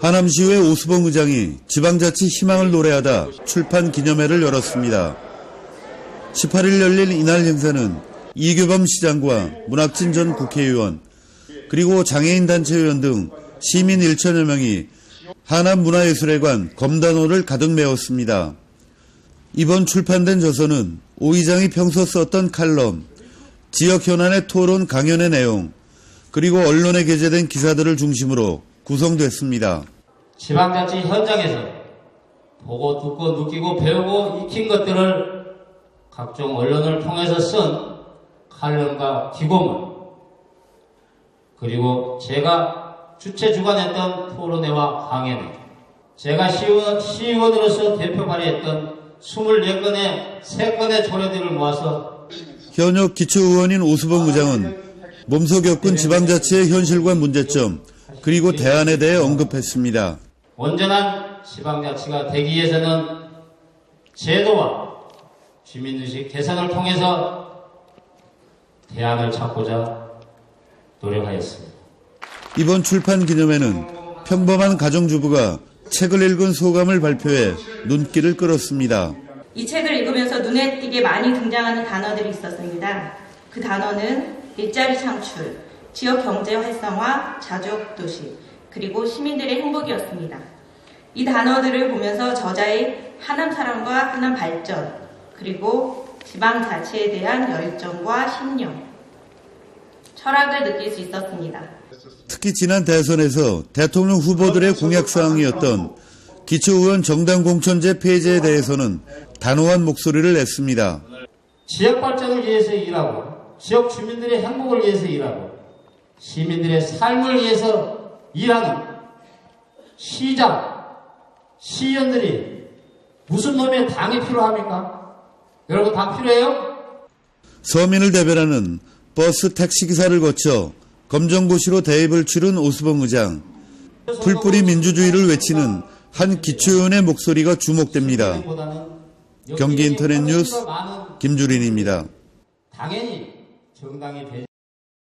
하남시의회 오수봉 의장이 지방자치 희망을 노래하다 출판 기념회를 열었습니다. 18일 열린 이날 행사는 이규범 시장과 문학진 전 국회의원 그리고 장애인 단체 의원 등 시민 1천여 명이 하남문화예술회관 검단호를 가득 메웠습니다. 이번 출판된 저서는 오 의장이 평소 썼던 칼럼, 지역 현안의 토론 강연의 내용, 그리고 언론에 게재된 기사들을 중심으로 구성됐습니다. 지방자치 현장에서 보고 듣고 느끼고 배우고 익힌 것들을 각종 언론을 통해서 쓴 칼럼과 기고문 그리고 제가 주최 주관했던 토론회와 강연회 제가 시의원, 시의원으로서 대표 발의했던 24건의 3건의 조례들을 모아서 현역 기초의원인 오수봉 의장은 몸소 겪은 지방자치의 현실과 문제점, 그리고 대안에 대해 언급했습니다. 온전한 지방자치가 되기 위해서는 제도와 주민의식 개선을 통해서 대안을 찾고자 노력하였습니다. 이번 출판 기념회는 평범한 가정주부가 책을 읽은 소감을 발표해 눈길을 끌었습니다. 이 책을 읽으면서 눈에 띄게 많이 등장하는 단어들이 있었습니다. 그 단어는 일자리 창출, 지역 경제 활성화, 자족 도시, 그리고 시민들의 행복이었습니다. 이 단어들을 보면서 저자의 하남 사랑과 하남 발전, 그리고 지방 자치에 대한 열정과 신념, 철학을 느낄 수 있었습니다. 특히 지난 대선에서 대통령 후보들의 공약 사항이었던 기초의원 정당 공천제 폐지에 대해서는 단호한 목소리를 냈습니다. 지역 발전을 위해서 일하고 지역 주민들의 행복을 위해서 일하고 시민들의 삶을 위해서 일하는 시장, 시의원들이 무슨 놈의 당이 필요합니까? 여러분 당 필요해요? 서민을 대변하는 버스 택시기사를 거쳐 검정고시로 대입을 치른 오수봉 의장. 풀뿌리 민주주의를 외치는 한 기초의원의 목소리가 주목됩니다. 경기 인터넷 뉴스 김주린입니다. 당연히 정당이 배